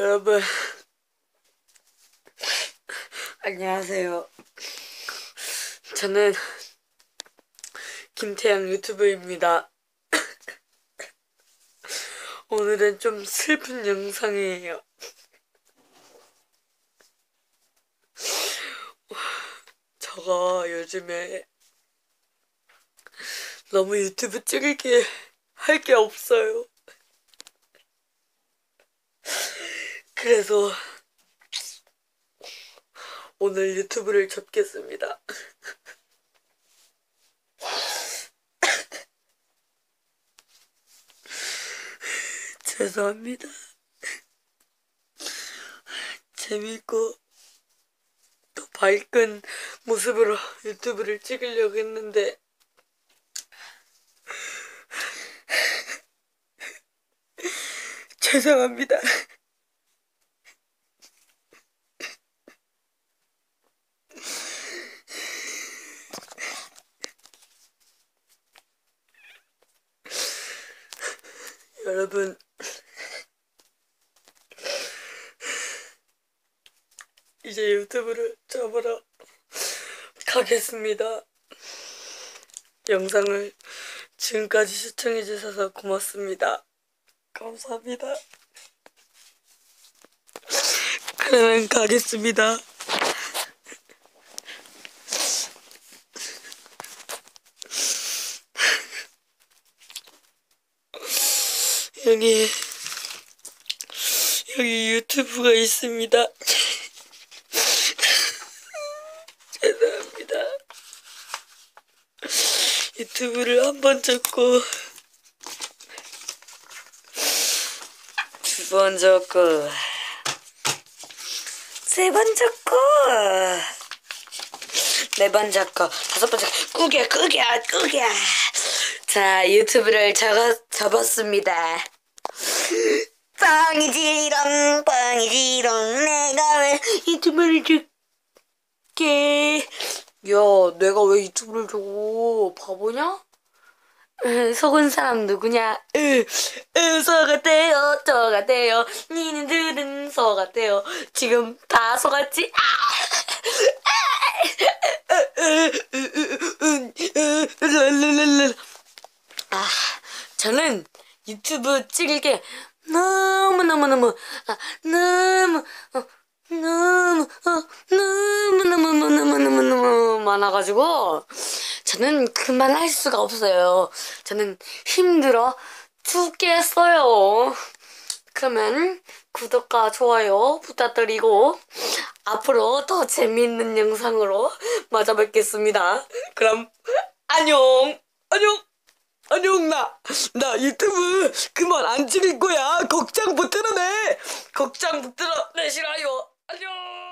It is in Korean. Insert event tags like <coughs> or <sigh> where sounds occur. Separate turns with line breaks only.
여러분 안녕하세요. 저는 김태양 유튜브입니다. <coughs> 오늘은 좀 슬픈 영상이에요. <coughs> 저가 요즘에 너무 유튜브 찍을 게 할 게 없어요. 그래서 오늘 유튜브를 접겠습니다. <laughs> 죄송합니다. 재밌고 또 밝은 모습으로 유튜브를 찍으려고 했는데 <laughs> 죄송합니다. 여러분 이제 유튜브를 접으러 가겠습니다. 영상을 지금까지 시청해 주셔서 고맙습니다. 감사합니다. 그러면 가겠습니다. 여기 여기 유튜브가 있습니다. <laughs> 죄송합니다. 유튜브를 한 번 접고 두 번 접고 세 번 접고 네 번 접고 다섯 번 접고 꾸겨 꾸겨 꾸겨 자 유튜브를 접었, 접었습니다. 뻥이지롱 뻥이지롱 내가 왜 유튜브를 줄게 야 내가 왜 유튜브를 줘 바보냐? 으, 속은 사람 누구냐? 속았대요, 속았대요. 니네들은 속았대요. 지금 다 속았지? 아! 아! 으, 으, 으, 으, 으, 으, 랄랄랄랄. 아, 저는 유튜브 찍을 게 너무너무너무, 아, 너무, 어, 너무, 어, 너무너무너무너무너무 많아가지고, 저는 그만할 수가 없어요. 저는 힘들어 죽겠어요. 그러면 구독과 좋아요 부탁드리고, 앞으로 더 재미있는 영상으로 맞아뵙겠습니다. 그럼, 안녕! 안녕! 안녕 나! 나 유튜브 그만 안 찍을 거야! 걱정 못 들어내! 걱정 못 들어내시라요! 안녕!